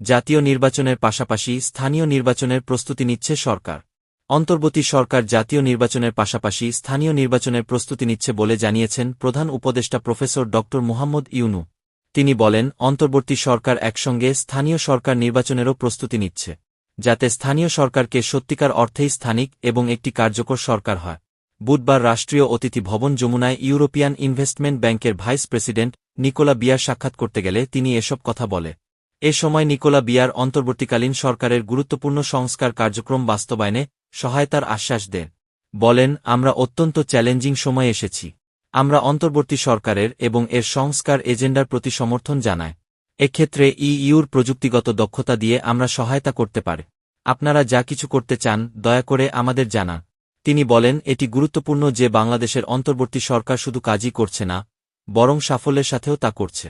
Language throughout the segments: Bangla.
জাতীয় নির্বাচনের পাশাপাশি স্থানীয় নির্বাচনের প্রস্তুতি নিচ্ছে সরকার। অন্তর্বর্তী সরকার জাতীয় নির্বাচনের পাশাপাশি স্থানীয় নির্বাচনের প্রস্তুতি নিচ্ছে বলে জানিয়েছেন প্রধান উপদেষ্টা প্রফেসর ড. মুহাম্মদ ইউনু। তিনি বলেন, অন্তর্বর্তী সরকার একসঙ্গে স্থানীয় সরকার নির্বাচনেরও প্রস্তুতি নিচ্ছে, যাতে স্থানীয় সরকারকে সত্যিকার অর্থেই স্থানিক এবং একটি কার্যকর সরকার হয়। বুধবার রাষ্ট্রীয় অতিথি ভবন যমুনায় ইউরোপিয়ান ইনভেস্টমেন্ট ব্যাংকের ভাইস প্রেসিডেন্ট নিকোলা বিয়ার সাক্ষাৎ করতে গেলে তিনি এসব কথা বলে। এ সময় নিকোলা বিয়ার অন্তর্বর্তীকালীন সরকারের গুরুত্বপূর্ণ সংস্কার কার্যক্রম বাস্তবায়নে সহায়তার আশ্বাস দেন। বলেন, আমরা অত্যন্ত চ্যালেঞ্জিং সময়ে এসেছি। আমরা অন্তর্বর্তী সরকারের এবং এর সংস্কার এজেন্ডার প্রতি সমর্থন জানায় এক্ষেত্রে ইইউর প্রযুক্তিগত দক্ষতা দিয়ে আমরা সহায়তা করতে পারে। আপনারা যা কিছু করতে চান, দয়া করে আমাদের জানান। তিনি বলেন, এটি গুরুত্বপূর্ণ যে বাংলাদেশের অন্তর্বর্তী সরকার শুধু কাজই করছে না, বরং সাফল্যের সাথেও তা করছে।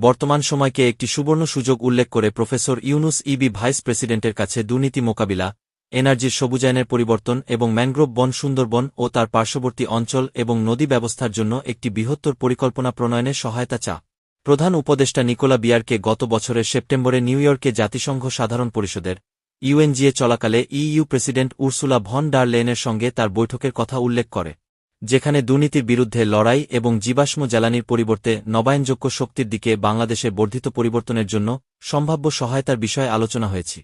বর্তমান সময়কে একটি সুবর্ণ সুযোগ উল্লেখ করে প্রফেসর ইউনুস ইবি ভাইস প্রেসিডেন্টের কাছে দুর্নীতি মোকাবিলা, এনার্জির সবুজায়নের পরিবর্তন এবং ম্যানগ্রোভ বন সুন্দরবন ও তার পার্শ্ববর্তী অঞ্চল এবং নদী ব্যবস্থার জন্য একটি বৃহত্তর পরিকল্পনা প্রণয়নের সহায়তা চা। প্রধান উপদেষ্টা নিকোলা বিয়ারকে গত বছরের সেপ্টেম্বরে নিউ ইয়র্কে জাতিসংঘ সাধারণ পরিষদের, ইউএনজিএ চলাকালে EU president Ursula von der লেনের সঙ্গে তার বৈঠকের কথা উল্লেখ করে। যেখানে দুর্নীতির বিরুদ্ধে লড়াই এবং জীবাশ্ম জ্বালানির পরিবর্তে নবায়নযোগ্য শক্তির দিকে বাংলাদেশে বর্ধিত পরিবর্তনের জন্য সম্ভাব্য সহায়তার বিষয়ে আলোচনা হয়েছে।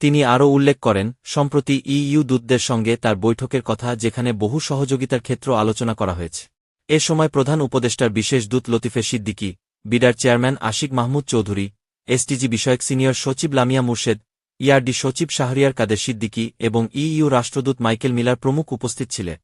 তিনি আরও উল্লেখ করেন, সম্প্রতি ইইউ দূতদের সঙ্গে তার বৈঠকের কথা যেখানে বহু সহযোগিতার ক্ষেত্র আলোচনা করা হয়েছে। এ সময় প্রধান উপদেষ্টার বিশেষ দূত লতিফে সিদ্দিকী, বিডার চেয়ারম্যান আশিক মাহমুদ চৌধুরী এসটিজি বিষয়ক সিনিয়র সচিব লামিয়া মুর্শেদ, ইআরডি সচিব শাহরিয়ার কাদের সিদ্দিকী এবং ইইউ রাষ্ট্রদূত মাইকেল মিলার প্রমুখ উপস্থিত ছিলেন।